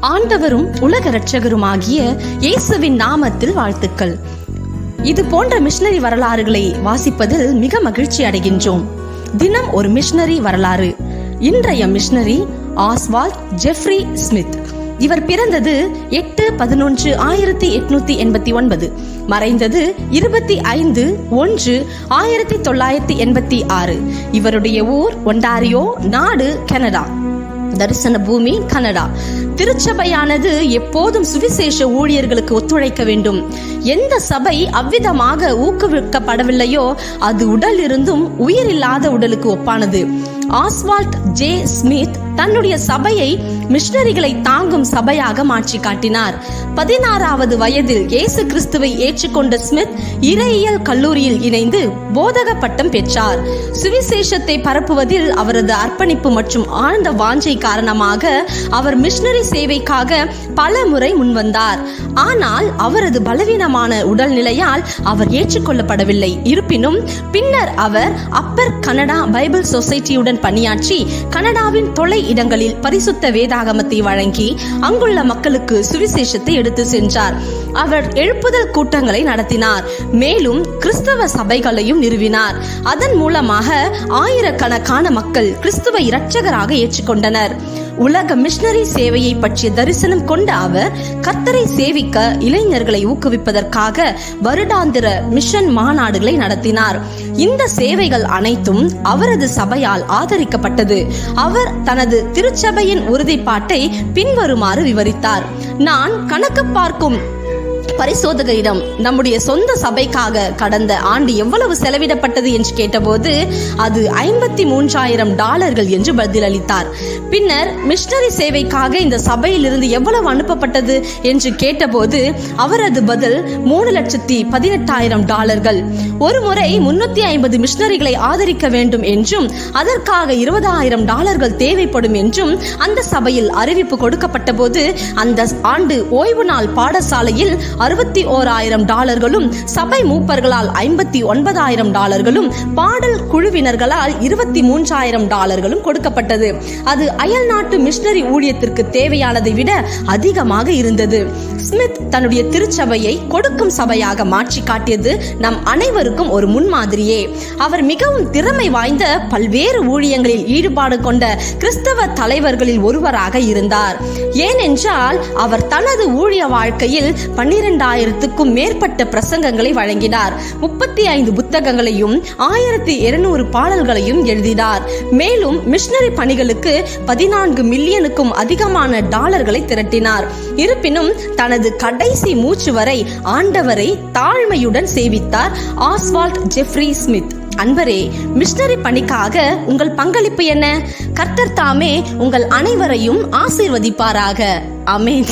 ஆண்டவரும் உலக இரட்சகருமாகிய இயேசுவின் நாமத்தில் வாழ்த்துக்கள். இது போன்ற மிஷனரி வரலாறுகளை வாசிப்பதில் மிக மகிழ்ச்சி அடைகின்றோம். தினம் ஒரு மிஷனரி வரலாறு. இன்றைய மிஷனரி ஆஸ்வால்ட் ஜெஃப்ரி ஸ்மித். இவர் பிறந்தது எட்டு பதினொன்று ஆயிரத்தி எட்நூத்தி எண்பத்தி ஒன்பது. மறைந்தது இருபத்தி ஐந்து ஒன்று ஆயிரத்தி தொள்ளாயிரத்தி எண்பத்தி ஆறு. இவருடைய ஊர் ஒண்டாரியோ நாடு கனடா. தரிசன பூமி கனடா. திருச்சபையானது எப்போதும் சுவிசேஷ ஊழியர்களுக்கு ஒத்துழைக்க வேண்டும். எந்த சபை அவ்விதமாக ஊக்குவிக்கப்படவில்லையோ அது உடல் இருந்தும் உயிரில்லாத உடலுக்கு ஒப்பானது. ஆஸ்வால்ட் ஜே ஸ்மித் தன்னுடைய சபையை மிஷனரிகளை தாங்கும் சபையாக மாற்றி காட்டினார். பதினாறாவது வயதில் இயேசு கிறிஸ்துவை ஏற்றுக்கொண்ட ஸ்மித் இறையியல் கல்லூரியில் இணைந்து போதக பட்டம் பெற்றார். சுவிசேஷத்தை பரப்புவதில் அவரது அர்ப்பணிப்பு மற்றும் ஆழ்ந்த வாஞ்சை காரணமாக அவர் மிஷனரி சேவைக்காக பல முறை முன்வந்தார். ஆனால் அவரது பலவீனமான உடல்நிலையால் அவர் ஏற்றுக்கொள்ளப்படவில்லை. இருப்பினும் பின்னர் அவர் அப்பர் கனடா பைபிள் சொசைட்டியுடன் பணியாற்றி கனடாவின் தொலை இடங்களில் பரிசுத்த வேதாகமத்தை வழங்கி அங்குள்ள மக்களுக்கு சுவிசேஷத்தை எடுத்து சென்றார். அவர் எழுப்புதல் கூட்டங்களை நடத்தினார். மேலும் கிறிஸ்தவ சபைகளையும் நிறுவினார். அதன் மூலமாக ஆயிரக்கணக்கான மக்கள் கிறிஸ்துவ இரட்சகராக ஏற்றுக்கொண்டனர். உலக மிஷனரி சேவையை பற்றிய தரிசனம் கொண்ட அவர் கத்தரை சேவிக்க இளைஞர்களை ஊக்குவிப்பதற்காக வருடாந்திர மிஷன் மாநாடுகளை நடத்தினார். இந்த சேவைகள் அனைத்தும் அவரது சபையால் ஆதரிக்கப்பட்டது. அவர் தனது திருச்சபையின் உறுதிப்பாட்டை பின்வருமாறு விவரித்தார். நான் கணக்கு பார்க்கும் பரிசோதகரிடம் நம்முடைய சொந்த சபைக்காக கடந்த ஆண்டு எவ்வளவு செலவிடப்பட்டது? என்று கேட்டபோது அது ஐம்பத்தி மூன்றாயிரம் டாலர்கள் என்று பதிலளித்தார். பின்னர் மிஷனரி சேவைக்காக இந்த சபையிலிருந்து எவ்வளவு அனுப்பப்பட்டது? என்று கேட்டபோது அவரது பதில் மூணு லட்சத்தி பதினெட்டாயிரம் டாலர்கள். ஒரு முறை முன்னூத்தி ஐம்பது மிஷனரிகளை ஆதரிக்க வேண்டும் என்றும் அதற்காக இருபதாயிரம் டாலர்கள் தேவைப்படும் என்றும் அந்த சபையில் அறிவிப்பு கொடுக்கப்பட்ட போது அந்த ஆண்டு ஓய்வு நாள் பாடசாலையில் அறுபத்தி ஓராயிரம் டாலர்களும் சபை மூப்பர்களால் ஐம்பத்தி ஒன்பதாயிரம் டாலர்களும் பாடல் குழுவினர்களால் இருபத்தி மூன்றாயிரம் டாலர்களும் கொடுக்கப்பட்டது. அது அயல் நாட்டு மிஷனரி ஊழியத்திற்கு தேவையானதை விட அதிகமாக இருந்தது. ஸ்மித் தன்னுடைய திருச்சபையை கொடுக்கும் சபையாக மாற்றி காட்டியது நம் அனைவருக்கும் ஒரு முன்மாதிரியே. அவர் மிகவும் திறமை வாய்ந்த பல்வேறு ஊழியங்களில் ஈடுபாடு கொண்ட கிறிஸ்தவ தலைவர்களில் ஒருவராக இருந்தார். ஏனென்றால் அவர் தனது ஊழிய வாழ்க்கையில் பன்னிரெண்டாயிரத்துக்கும் மேற்பட்ட பிரசங்கங்களை வழங்கினார். முப்பத்தி ஐந்து புத்தகங்களையும் ஆயிரத்தி இருநூறு பாடல்களையும் எழுதினார். மேலும் மிஷனரி பணிகளுக்கு பதினான்கு மில்லியனுக்கும் அதிகமான டாலர்களை திரட்டினார். இருப்பினும் தனது கடைசி மூச்சு வரை ஆண்டவரை தாழ்மையுடன் சேவித்தார் ஆஸ்வால்ட் ஜெஃப்ரி ஸ்மித். அன்பரே மிஷனரி பணிக்காக உங்கள் பங்களிப்பு என்ன? கர்த்தர் தாமே உங்கள் அனைவரையும் ஆசீர்வதிப்பாராக. அமேன்